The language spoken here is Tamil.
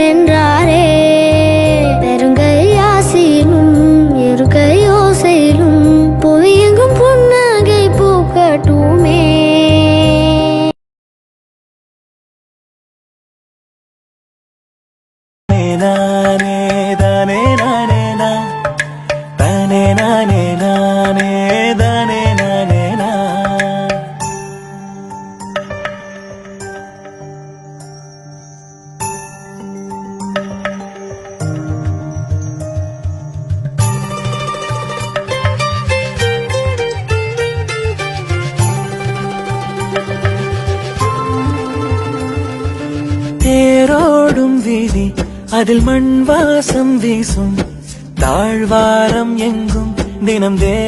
surrender தேரோடும் வீதி அதில் மண் வாசம் வீசும். தாழ்வாரம் எங்கும் தினம் தே